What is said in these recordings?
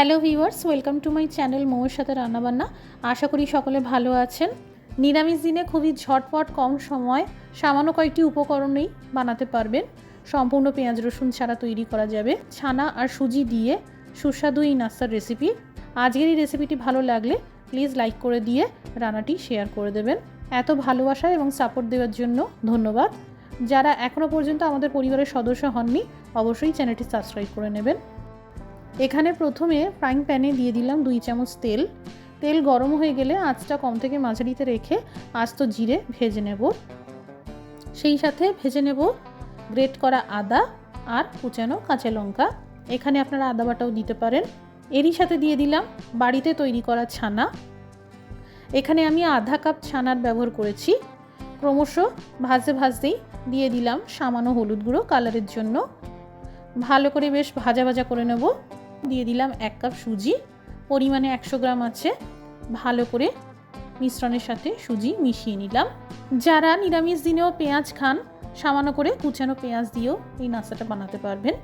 Hello viewers, welcome to my channel মৌয়ের সাথে রান্নাবান্না। আশা করি সকলে ভালো আছেন। নিরামিষ দিনে খুবই ঝটপট কম সময় সামান্য কয়েকটি উপকরণেই বানাতে পারবেন। সম্পূর্ণ পেঁয়াজ, রসুন ছাড়া তৈরি করা যাবে। ছানা আর সুজি দিয়ে সুস্বাদু এই নাস্তার রেসিপি আজকের এই রেসিপিটি ভালো লাগলে প্লিজ লাইক করে দিয়ে রান্নাটি শেয়ার করে দেবেন। এত ভালোবাসা এবং সাপোর্ট দেওয়ার জন্য ধন্যবাদ। যারা এখনও পর্যন্ত আমাদের পরিবারের সদস্য হননি, অবশ্যই চ্যানেলটি সাবস্ক্রাইব করে নেবেন। এখানে প্রথমে ফ্রাইং প্যানে দিয়ে দিলাম দুই চামচ তেল। তেল গরম হয়ে গেলে আঁচটা কম থেকে মাঝারিতে রেখে আস্ত জিরে ভেজে নেব। সেই সাথে ভেজে নেব গ্রেট করা আদা আর কুচানো কাঁচা লঙ্কা। এখানে আপনারা আদা বাটাও দিতে পারেন। এরই সাথে দিয়ে দিলাম বাড়িতে তৈরি করা ছানা। এখানে আমি আধা কাপ ছানার ব্যবহার করেছি। ক্রমশ ভাজতে ভাজতেই দিয়ে দিলাম সামান্য হলুদ গুঁড়ো কালারের জন্য। ভালো করে বেশ ভাজা ভাজা করে নেব। দিয়ে দিলাম এক কাপ সুজি। পরিমাণে একশো গ্রাম আছে। ভালো করে মিশ্রণের সাথে সুজি মিশিয়ে নিলাম। যারা নিরামিষ দিনেও পেঁয়াজ খান, সামান্য করে কুচানো পেঁয়াজ দিয়েও এই নাস্তাটা বানাতে পারবেন।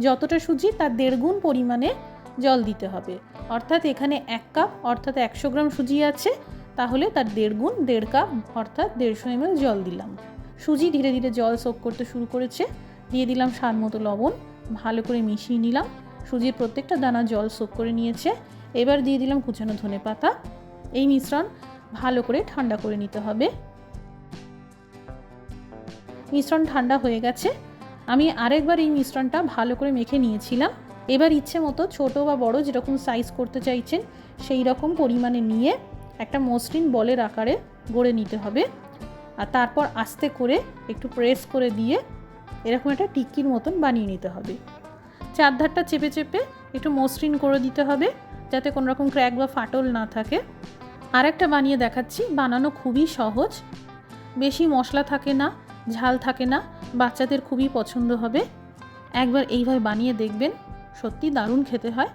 যতটা সুজি, তার দেড় গুণ পরিমাণে জল দিতে হবে। অর্থাৎ এখানে এক কাপ, অর্থাৎ একশো গ্রাম সুজি আছে। তাহলে তার দেড় গুণ, দেড় কাপ, অর্থাৎ দেড়শো এমএল জল দিলাম। সুজি ধীরে ধীরে জল সোক করতে শুরু করেছে। দিয়ে দিলাম স্বাদ মতো লবণ। ভালো করে মিশিয়ে নিলাম। সুজির প্রত্যেকটা দানা জল সোক করে নিয়েছে। এবার দিয়ে দিলাম কুচানো ধনে পাতা। এই মিশ্রণ ভালো করে ঠান্ডা করে নিতে হবে। মিশ্রণ ঠান্ডা হয়ে গেছে। আমি আরেকবার এই মিশ্রণটা ভালো করে মেখে নিয়েছিলাম। এবার ইচ্ছে মতো ছোট বা বড় যেরকম সাইজ করতে চাইছেন, সেই রকম পরিমাণে নিয়ে একটা মসৃণ বলের আকারে গড়ে নিতে হবে। আর তারপর আস্তে করে একটু প্রেস করে দিয়ে এরকম একটা টিক্কির মতন বানিয়ে নিতে হবে। চারধারটা চেপে চেপে একটু মসৃণ করে দিতে হবে, যাতে কোনো রকম ক্র্যাক বা ফাটল না থাকে। আর একটা বানিয়ে দেখাচ্ছি, বানানো খুবই সহজ। বেশি মশলা থাকে না, ঝাল থাকে না, বাচ্চাদের খুবই পছন্দ হবে। একবার এইভাবে বানিয়ে দেখবেন, সত্যি দারুণ খেতে হয়।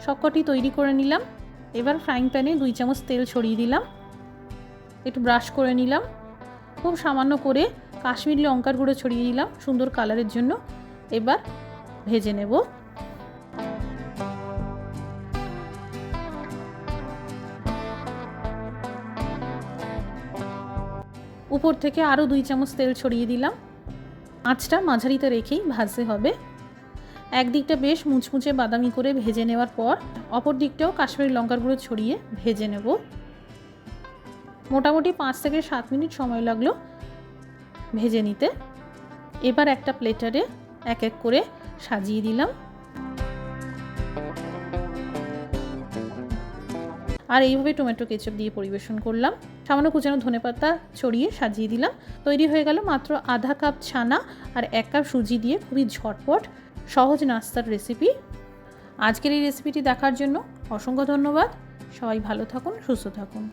সবকটি তৈরি করে নিলাম। এবার ফ্রাইং প্যানে দুই চামচ তেল ছড়িয়ে দিলাম। একটু ব্রাশ করে নিলাম। খুব সামান্য করে কাশ্মীরি লঙ্কার গুঁড়ো ছড়িয়ে দিলাম সুন্দর কালারের জন্য। এবার ভেজে নেব। উপর থেকে আরও দুই চামচ তেল ছড়িয়ে দিলাম। আঁচটা মাঝারিতে রেখেই ভাজতে হবে। একদিকটা বেশ মুচমুচে বাদামি করে ভেজে নেওয়ার পর অপর দিকটাও কাশ্মীরি লঙ্কার গুঁড়ো ছড়িয়ে ভেজে নেব। মোটামুটি পাঁচ থেকে সাত মিনিট সময় লাগল। ভেজে নিতে। এবার একটা প্লেটারে এক এক করে সাজিয়ে দিলাম। আর এইভাবে টমেটো কেচাপ দিয়ে পরিবেশন করলাম। সামান্য কুচানো ধনেপাতা ছড়িয়ে সাজিয়ে দিলাম। তৈরি হয়ে গেল মাত্র আধা কাপ ছানা আর এক কাপ সুজি দিয়ে খুবই ঝটপট সহজ নাস্তার রেসিপি আজকের এই রেসিপিটি দেখার জন্য অসংখ্য ধন্যবাদ। সবাই ভালো থাকুন, সুস্থ থাকুন।